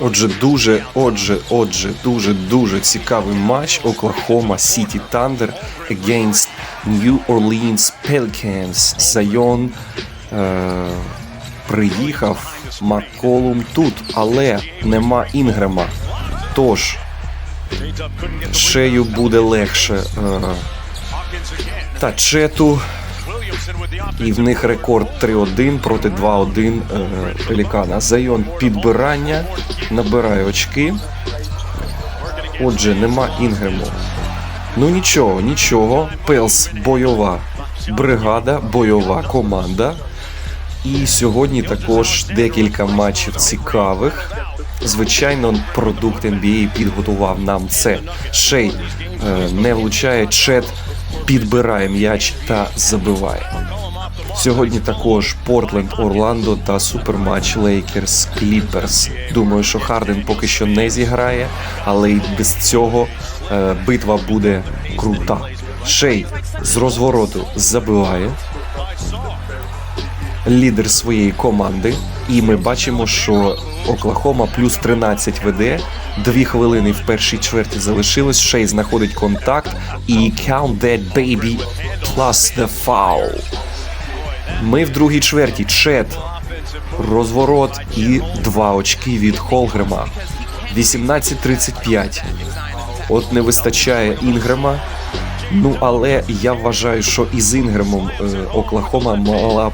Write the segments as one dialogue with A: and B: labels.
A: Отже, дуже, отже, отже, дуже, дуже цікавий матч Оклахома Сіті Thunder against New Orleans Pelicans. Зайон е, приїхав Макколум тут, але нема Інгрема. Тож, шею буде легше. Е, та Чету. І в них рекорд 3-1 проти 2-1 е, Пелікана. Зайон підбирання, набирає очки. Отже, нема Інгрему. Ну нічого, нічого. Пелс бойова бригада, бойова команда. І сьогодні також декілька матчів цікавих. Звичайно, продукт NBA підготував нам це. Шей е, не влучає, чет підбирає м'яч та забиває. Сьогодні також Портленд, Орландо та суперматч Лейкерс Кліперс. Думаю, що Харден поки що не зіграє, але й без цього е, битва буде крута. Шей з розвороту забиває лідер своєї команди. І ми бачимо, що Оклахома плюс 13 веде. Дві хвилини в першій чверті залишилось. Шей знаходить контакт і count that baby plus the foul. Ми в другій чверті. Чет. Розворот і два очки від Холгрема. 18-35. От не вистачає Інгрема. Ну, але я вважаю, що із Інгремом е, Оклахома мала,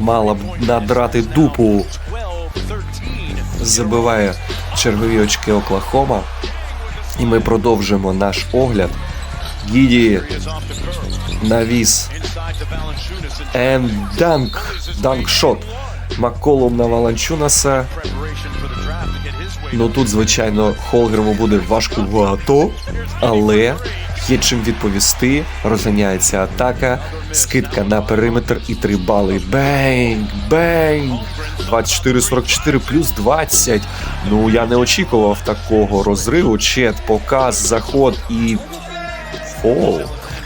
A: мала б надрати дупу. Забиває чергові очки Оклахома. І ми продовжуємо наш огляд. Гіді навіс. Dunk. Dunk shot. Макколум на Валанчунаса. Ну тут, звичайно, Холгрему буде важкувато, але є чим відповісти. Розганяється атака, скидка на периметр і 3 бали. Бенг! Бенг! 24-44 плюс 20. Ну я не очікував такого розриву. Чет, показ, заход і фол.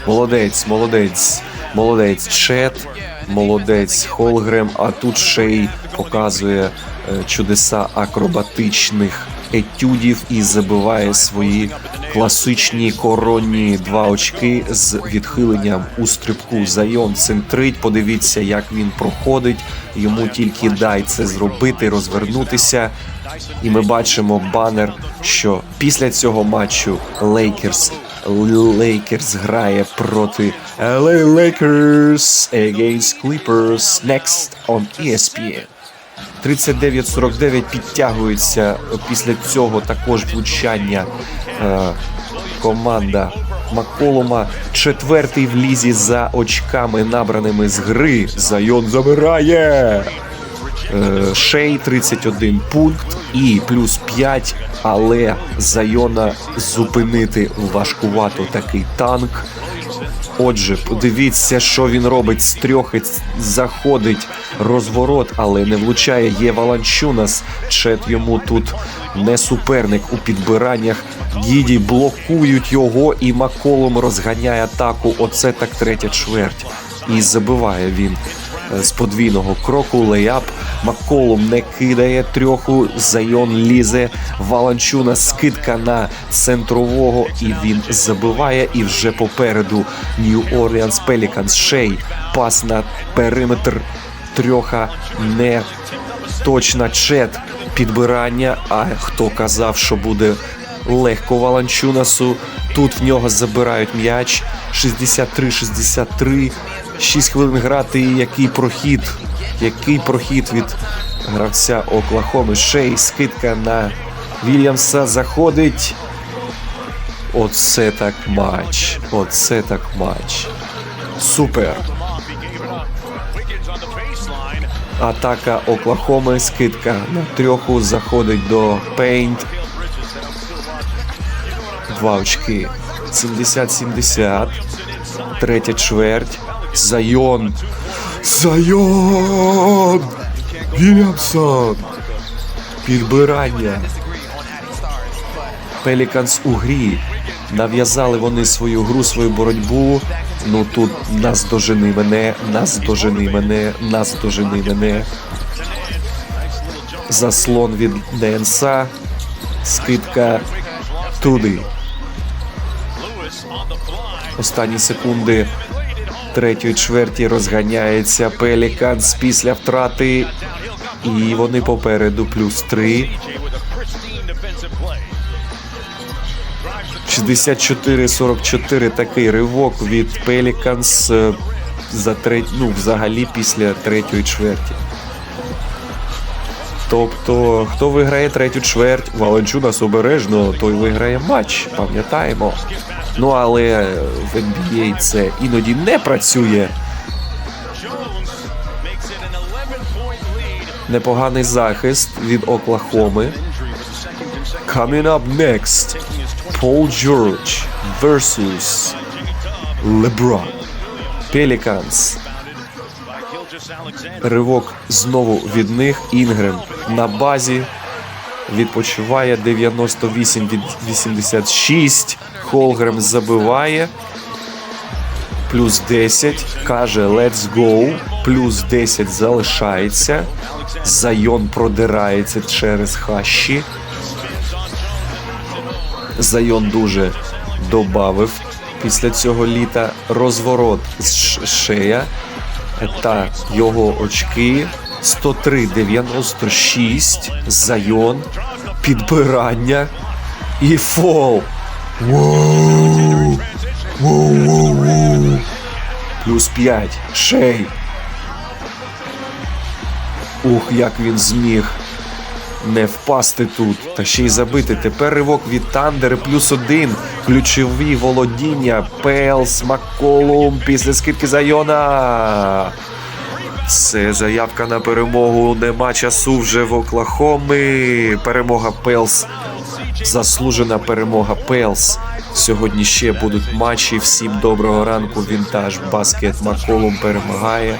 A: Молодець, молодець, молодець. Чет, молодець Холгрем. А тут ще й показує е, чудеса акробатичних етюдів і забиває свої класичні коронні два очки з відхиленням у стрибку. Зайон центрить. Подивіться, як він проходить. Йому тільки дай це зробити, розвернутися. І ми бачимо банер, що після цього матчу Лейкерс Лейкерс грає проти LA Lakers against Clippers next on ESPN. 39-49 підтягується після цього також влучання е, команда Макколума. Четвертий в лізі за очками, набраними з гри. Зайон забирає. Е, Шей 31 пункт і плюс 5, але Зайона зупинити важкувато такий танк. Отже, подивіться, що він робить з трьох заходить розворот, але не влучає. Є Валанчунас. Чет йому тут не суперник у підбираннях. Гіді блокують його, і Маколом розганяє атаку. Оце так третя чверть. І забиває він з подвійного кроку. Лейап Макколум не кидає трьоху. Зайон лізе. Валанчуна скидка на центрового, і він забиває. І вже попереду New Orleans Pelicans. Шей пас на периметр. Трьоха не точна чет підбирання. А хто казав, що буде легко Валанчунасу? Тут в нього забирають м'яч. 63-63. 6 хвилин грати. І який прохід? Який прохід від гравця Оклахоми? Шей, скидка на Вільямса заходить. Оце так матч. Оце так матч. Супер. Атака Оклахоми, скидка на трьоху заходить до Пейнт. Два очки. 70-70. Третя чверть. Зайон. Зайон! Вільямсон! Підбирання. Пеліканс у грі. Нав'язали вони свою гру, свою боротьбу. Ну тут нас дожени мене, нас дожени мене, нас дожени мене. Заслон від Денса. Скидка туди. Останні секунди третьої чверті розганяється Пеліканс після втрати. І вони попереду плюс 3. 64-44 такий ривок від Пеліканс е, за треть, ну, взагалі після третьої чверті. Тобто, хто виграє третю чверть, Валенчунас обережно, той виграє матч, пам'ятаємо. Ну але в NBA це іноді не працює. Непоганий захист від Оклахоми. Coming up next, Paul George versus LeBron. Pelicans. Ривок знову від них. Інгрем на базі. Відпочиває 98 від 86. Холгрем забиває. Плюс 10. Каже let's go. Плюс 10 залишається. Зайон продирається через хащі. Зайон дуже добавив після цього літа розворот з шея та його очки 103-96 Зайон, підбирання і фол. Воу! Воу, воу, воу. Плюс 5. Шей. Ух, як він зміг не впасти тут, та ще й забити. Тепер ривок від Тандер плюс один. Ключові володіння. Пелс, Макколум після скидки Зайона. Це заявка на перемогу. Нема часу вже в Оклахоми. Перемога Пелс. Заслужена перемога Пелс. Сьогодні ще будуть матчі. Всім доброго ранку. Вінтаж Баскет Макколум перемагає.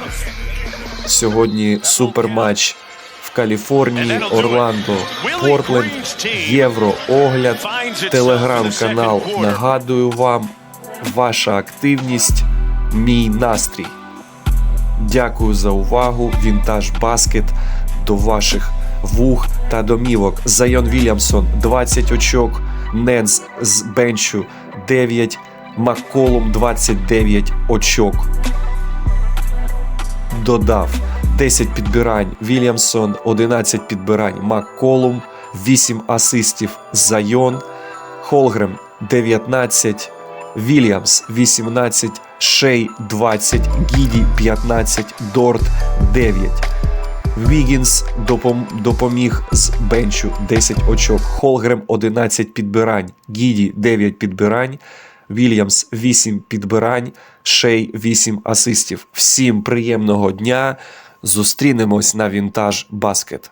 A: Сьогодні суперматч в Каліфорнії, Орландо, Портленд, Євро, огляд, телеграм-канал. Нагадую вам, ваша активність, мій настрій. Дякую за увагу. Вінтаж Баскет до ваших вух та домівок. Зайон Вільямсон 20 очок. Ненс з бенчу 9. Макколум 29 очок. Додав 10 підбирань Вільямсон, 11 підбирань Макколум, 8 асистів Зайон, Холгрем 19, Вільямс 18, Шей 20, Гіді 15, Дорт 9. Вігінс допом- допоміг з бенчу 10 очок. Холгрем 11 підбирань. Гіді 9 підбирань. Вільямс 8 підбирань. Шей 8 асистів. Всім приємного дня. Зустрінемось на вінтаж баскет.